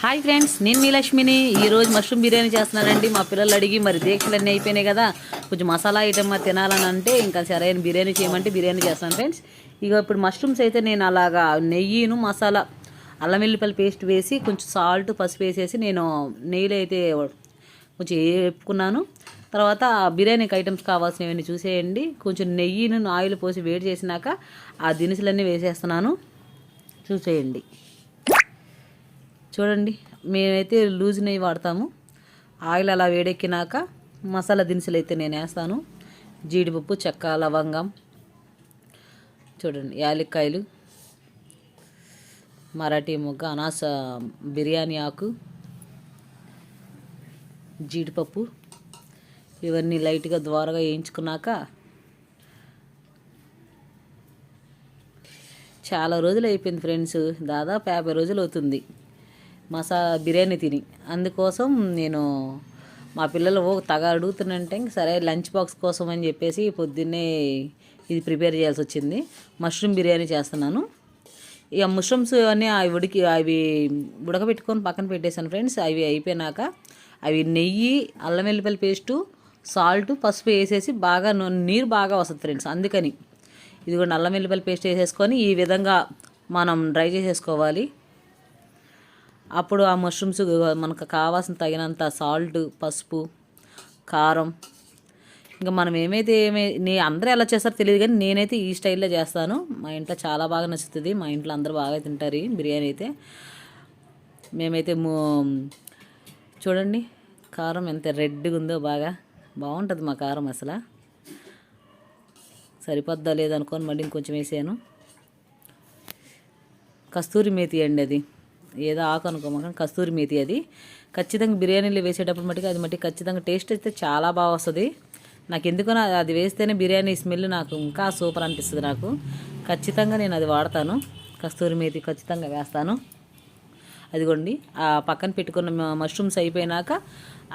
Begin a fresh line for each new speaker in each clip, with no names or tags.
Hi friends నేను మీ లక్ష్మిని. ఈరోజు మష్రూమ్ బిర్యానీ చేస్తున్నానండి మా పిల్లలు అడిగి మరి దీక్షలు అన్నీ అయిపోయినాయి కదా. కొంచెం మసాలా ఐటమ్ తినాలని అంటే ఇంకా సరైన బిర్యానీ చేయమంటే బిర్యానీ చేస్తాను ఫ్రెండ్స్. ఇక ఇప్పుడు మష్రూమ్స్ అయితే నేను అలాగా నెయ్యిను మసాలా అల్లం వెల్లిపల్లి పేస్ట్ వేసి కొంచెం సాల్ట్ పసుపు వేసేసి నేను నెయ్యిలో అయితే కొంచెం వేపుకున్నాను. తర్వాత ఆ బిర్యానీకి ఐటమ్స్ కావాల్సినవన్నీ చూసేయండి. కొంచెం నెయ్యిను ఆయిల్ పోసి వేడి చేసినాక ఆ దినుసులన్నీ వేసేస్తున్నాను. చూసేయండి. చూడండి మేమైతే లూజ్ నెయ్యి వాడతాము. ఆయిల్ అలా వేడెక్కినాక మసాలా దినుసులు అయితే నేను వేస్తాను. జీడిపప్పు చెక్క లవంగం చూడండి యాలక్కాయలు మరాఠీ మొగ్గ అనాస బిర్యానీ ఆకు జీడిపప్పు ఇవన్నీ లైట్గా ద్వారగా వేయించుకున్నాక చాలా రోజులు అయిపోయింది ఫ్రెండ్స్. దాదాపు యాభై రోజులు అవుతుంది. మసా బిర్యానీ తిని. అందుకోసం నేను మా పిల్లలు తగ అడుగుతున్నంటే ఇంక సరే లంచ్ బాక్స్ కోసం అని చెప్పేసి పొద్దున్నే ఇది ప్రిపేర్ చేయాల్సి వచ్చింది. మష్రూమ్ బిర్యానీ చేస్తున్నాను. ఇక మష్రూమ్స్ అన్నీ అవి ఉడికి అవి ఉడకబెట్టుకొని పక్కన పెట్టేశాను ఫ్రెండ్స్. అవి అయిపోయినాక అవి నెయ్యి అల్లం వెల్లిపల్లి పేస్టు సాల్ట్ పసుపు వేసేసి బాగా నీరు బాగా వస్తుంది ఫ్రెండ్స్ అందుకని. ఇది కూడా అల్లం వెల్లిపల్లి పేస్ట్ వేసేసుకొని ఈ విధంగా మనం డ్రై చేసేసుకోవాలి. అప్పుడు ఆ మష్రూమ్స్ మనకు కావాల్సిన తగినంత సాల్ట్ పసుపు కారం. ఇంకా మనం ఏమైతే ఏమై నీ అందరూ ఎలా చేస్తారో తెలియదు కానీ నేనైతే ఈ స్టైల్లో చేస్తాను. మా ఇంట్లో చాలా బాగా నచ్చుతుంది. మా ఇంట్లో అందరూ బాగా తింటారు బిర్యానీ అయితే. మేమైతే చూడండి కారం ఎంత రెడ్గా ఉందో బాగా. బాగుంటుంది మా కారం అసలు. సరిపోద్దా లేదనుకొని మళ్ళీ ఇంకొంచెం వేసాను. కస్తూరి మేతి అండి అది. ఏదో ఆకు అనుకోమని కస్తూరి మేతి అది. ఖచ్చితంగా బిర్యానీలో వేసేటప్పుడు మటుకు అది మట్టి ఖచ్చితంగా టేస్ట్ అయితే చాలా బాగా వస్తుంది. నాకు ఎందుకో అది వేస్తేనే బిర్యానీ స్మెల్ నాకు ఇంకా సూపర్ అనిపిస్తుంది నాకు. ఖచ్చితంగా నేను అది వాడతాను. కస్తూరి మేతి ఖచ్చితంగా వేస్తాను. అదిగోండి ఆ పక్కన పెట్టుకున్న మష్రూమ్స్ అయిపోయినాక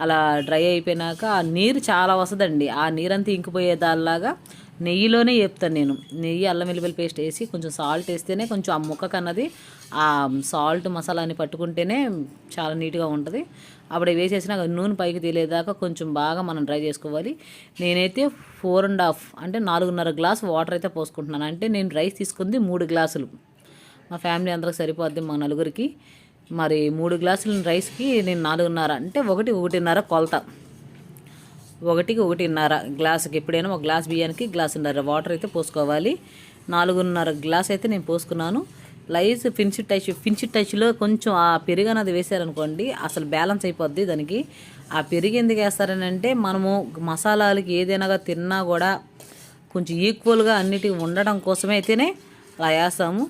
అలా డ్రై అయిపోయినాక ఆ నీరు చాలా వస్తుందండి. ఆ నీరంతా ఇంకిపోయే దానిలాగా నెయ్యిలోనే చెప్తాను నేను. నెయ్యి అల్లం వెల్లిపల్లి పేస్ట్ వేసి కొంచెం సాల్ట్ వేస్తేనే కొంచెం ఆ ముక్కకు అన్నది ఆ సాల్ట్ మసాలాని పట్టుకుంటేనే చాలా నీట్గా ఉంటుంది. అప్పుడు వేసేసినాక నూనె పైకి తేలేదాకా కొంచెం బాగా మనం డ్రై చేసుకోవాలి. నేనైతే ఫోర్ అండ్ హాఫ్ అంటే నాలుగున్నర గ్లాస్ వాటర్ అయితే పోసుకుంటున్నాను. అంటే నేను రైస్ తీసుకుంది మూడు గ్లాసులు. మా ఫ్యామిలీ అందరికి సరిపోద్ది మా నలుగురికి. మరి మూడు గ్లాసుల రైస్కి నేను నాలుగున్నర అంటే ఒకటి ఒకటిన్నర కొలత. ఒకటికి ఒకటిన్నర గ్లాసుకి ఎప్పుడైనా ఒక గ్లాస్ బియ్యానికి గ్లాసున్నర వాటర్ అయితే పోసుకోవాలి. నాలుగున్నర గ్లాస్ అయితే నేను పోసుకున్నాను. లైస్ ఫినిష్ టచ్ ఫినిష్ టచ్లో కొంచెం ఆ పెరుగు అనేది వేసారనుకోండి అసలు బ్యాలెన్స్ అయిపోద్ది దానికి. ఆ పెరుగు ఎందుకు వేస్తారని అంటే మనము మసాలాలకి ఏదైనా తిన్నా కూడా కొంచెం ఈక్వల్గా అన్నిటికీ ఉండడం కోసమే అయితేనే అలా వేస్తాము.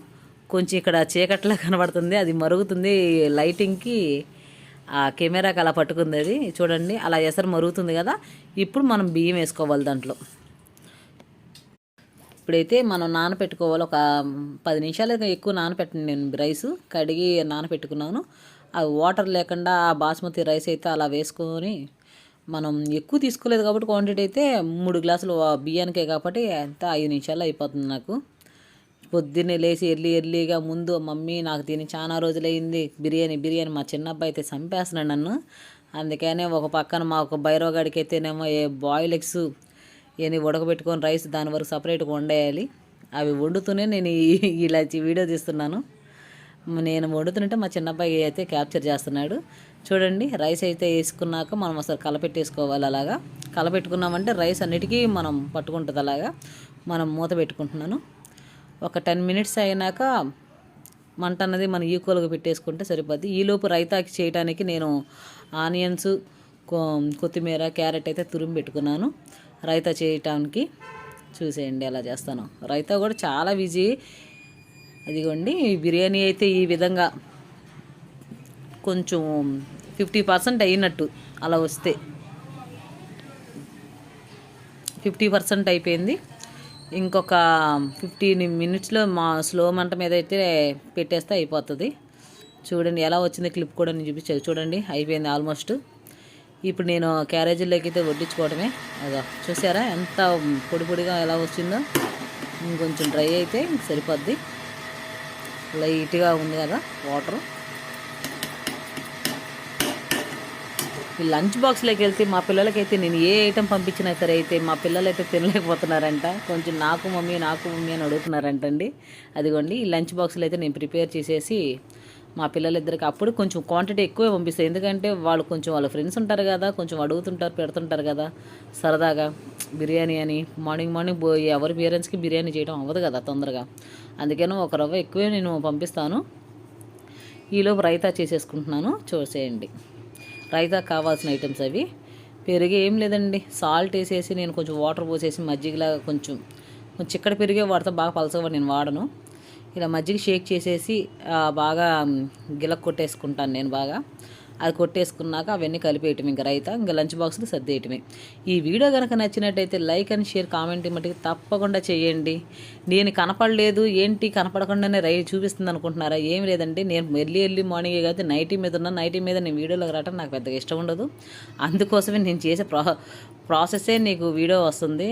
కొంచెం ఇక్కడ చీకట్లా కనబడుతుంది అది మరుగుతుంది లైటింగ్కి. ఆ కెమెరాకి అలా పట్టుకుంది అది చూడండి అలా ఎసరు మరుగుతుంది కదా. ఇప్పుడు మనం బియ్యం వేసుకోవాలి దాంట్లో. ఇప్పుడైతే మనం నానపెట్టుకోవాలి ఒక పది నిమిషాలు ఎక్కువ నానపెట్టండి నేను రైస్ కడిగి నానపెట్టుకున్నాను. ఆ వాటర్ లేకుండా ఆ బాస్మతి రైస్ అయితే అలా వేసుకొని మనం ఎక్కువ తీసుకోలేదు కాబట్టి క్వాంటిటీ అయితే మూడు గ్లాసులు బియ్యానికే కాబట్టి అంతా ఐదు నిమిషాలు అయిపోతుంది నాకు. పొద్దున్నే లేచి ఎర్లీ ఎర్లీగా ముందు మమ్మీ నాకు తిని చాలా రోజులైంది బిర్యానీ బిర్యానీ మా చిన్నబ్బాయి అయితే చంపేస్తున్నాడు నన్ను. అందుకనే ఒక పక్కన మా ఒక బైరోగాడికి అయితేనేమో ఏ బాయిల్ ఎగ్స్ ఇవన్నీ ఉడకబెట్టుకొని రైస్ దాని వరకు సపరేట్గా వండేయాలి. అవి వండుతూనే నేను ఇలా వీడియో తీస్తున్నాను. నేను వండుతుంటే మా చిన్నబ్బాయి అయితే క్యాప్చర్ చేస్తున్నాడు. చూడండి రైస్ అయితే వేసుకున్నాక మనం అసలు కలపెట్టేసుకోవాలి అలాగా. కలపెట్టుకున్నామంటే రైస్ అన్నిటికీ మనం పట్టుకుంటుంది అలాగా. మనం మూత పెట్టుకుంటున్నాను. ఒక టెన్ మినిట్స్ అయినాక మంట అన్నది మనం ఈక్వల్గా పెట్టేసుకుంటే సరిపోద్ది. ఈలోపు రైతాకి చేయడానికి నేను ఆనియన్స్ కొ- కొత్తిమీర క్యారెట్ అయితే తురిమి పెట్టుకున్నాను. రైతా చేయటానికి చూసేయండి ఎలా చేస్తాను. రైతా కూడా చాలా ఈజీ అదిగోండి బిర్యానీ అయితే ఈ విధంగా కొంచెం ఫిఫ్టీ పర్సెంట్ అయినట్టు అలా వస్తే. ఫిఫ్టీ పర్సెంట్ అయిపోయింది. ఇంకొక ఫిఫ్టీన్ మినిట్స్లో మా స్లో మంట మీద అయితే పెట్టేస్తే అయిపోతుంది. చూడండి ఎలా వచ్చింది క్లిప్ కూడా నేను చూపించాను చూడండి అయిపోయింది ఆల్మోస్ట్ ఇప్పుడు నేను క్యారేజీలోకి అయితే వడ్డించుకోవడమే. అదో చూసారా ఎంత పొడి పొడిగా ఎలా వచ్చిందో? ఇంకొంచెం డ్రై అయితే సరిపోద్ది. లైట్గా ఉంది కదా వాటర్. ఈ లంచ్ బాక్స్లోకి వెళ్తే మా పిల్లలకైతే నేను ఏ ఐటెం పంపించినా సరే అయితే మా పిల్లలు అయితే తినలేకపోతున్నారంట. కొంచెం నాకు మమ్మీ నాకు మమ్మీ అని అడుగుతున్నారంటండి. అదిగోండి ఈ లంచ్ బాక్స్లో అయితే నేను ప్రిపేర్ చేసేసి మా పిల్లలిద్దరికి అప్పుడు కొంచెం క్వాంటిటీ ఎక్కువే పంపిస్తాయి ఎందుకంటే వాళ్ళు కొంచెం వాళ్ళ ఫ్రెండ్స్ ఉంటారు కదా కొంచెం అడుగుతుంటారు పెడుతుంటారు కదా. సరదాగా బిర్యానీ అని మార్నింగ్ మార్నింగ్ పోయి ఎవరి పేరెంట్స్కి బిర్యానీ చేయడం అవ్వదు కదా తొందరగా. అందుకని ఒక రవ్వ ఎక్కువే నేను పంపిస్తాను. ఈలోపు రైతా చేసేసుకుంటున్నాను. చూసేయండి. రైతా కావాల్సిన ఐటమ్స్ అవి. పెరుగు ఏం లేదండి. సాల్ట్ వేసేసి నేను కొంచెం వాటర్ పోసేసి మజ్జిగలాగా కొంచెం కొంచెం చిక్కడ పెరిగే వాడితే బాగా పలసగా నేను వాడను. ఇలా మజ్జిగ షేక్ చేసేసి బాగా గిలక్ కొట్టేసుకుంటాను నేను బాగా. అది కొట్టేసుకున్నాక అవన్నీ కలిపేయటం ఇంకా రైతా ఇంకా లంచ్ బాక్స్లు సర్దేయటమే. ఈ వీడియో కనుక నచ్చినట్టయితే లైక్ అండ్ షేర్ కామెంట్ మటుకు తప్పకుండా చేయండి. నేను కనపడలేదు ఏంటి కనపడకుండానే రై చూపిస్తుంది అనుకుంటున్నారా? ఏం లేదండి నేను ఎర్లీ ఎర్లీ మార్నింగ్ కాబట్టి నైటీ మీద ఉన్న నైటీ మీద నేను వీడియోలోకి రావడం నాకు పెద్దగా ఇష్టం ఉండదు. అందుకోసమే నేను చేసే ప్రా ప్రాసెసే నీకు వీడియో వస్తుంది.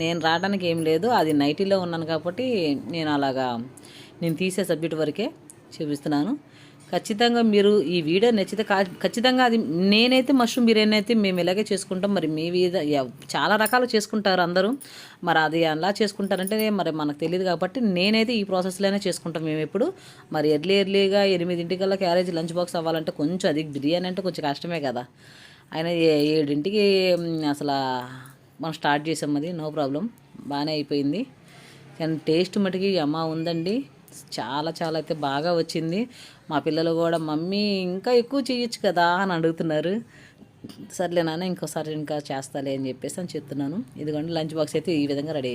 నేను రావడానికి ఏం లేదు అది నైటీలో ఉన్నాను కాబట్టి నేను అలాగా నేను తీసే సబ్జెక్ట్ వరకే చూపిస్తున్నాను. ఖచ్చితంగా మీరు ఈ వీడియో నచ్చితే ఖచ్చితంగా అది నేనైతే మష్రూమ్ బిర్యానీ అయితే మేము ఇలాగే చేసుకుంటాం. మరి మీ మీద చాలా రకాలు చేసుకుంటారు అందరూ. మరి అది ఎలా చేసుకుంటారంటే మరి మనకు తెలియదు కాబట్టి నేనైతే ఈ ప్రాసెస్లోనే చేసుకుంటాం మేము ఎప్పుడు. మరి ఎర్లీ ఎర్లీగా ఎనిమిదింటికల్లా క్యారేజ్ లంచ్ బాక్స్ అవ్వాలంటే కొంచెం అది బిర్యానీ అంటే కొంచెం కష్టమే కదా. ఆయన ఏ- ఏడింటికి అసలు మనం స్టార్ట్ చేసాం అది నో ప్రాబ్లం. బాగానే అయిపోయింది. కానీ టేస్ట్ మటుకి అమ్మ ఉందండి. చాలా చాలా అయితే బాగా వచ్చింది. మా పిల్లలు కూడా మమ్మీ ఇంకా ఎక్కువ చేయొచ్చు కదా అని అడుగుతున్నారు. సర్లే నాన్న ఇంకోసారి ఇంకా చేస్తాలే అని చెప్పేసి అని చెప్తున్నాను. ఇదిగోండి లంచ్ బాక్స్ అయితే ఈ విధంగా రెడీ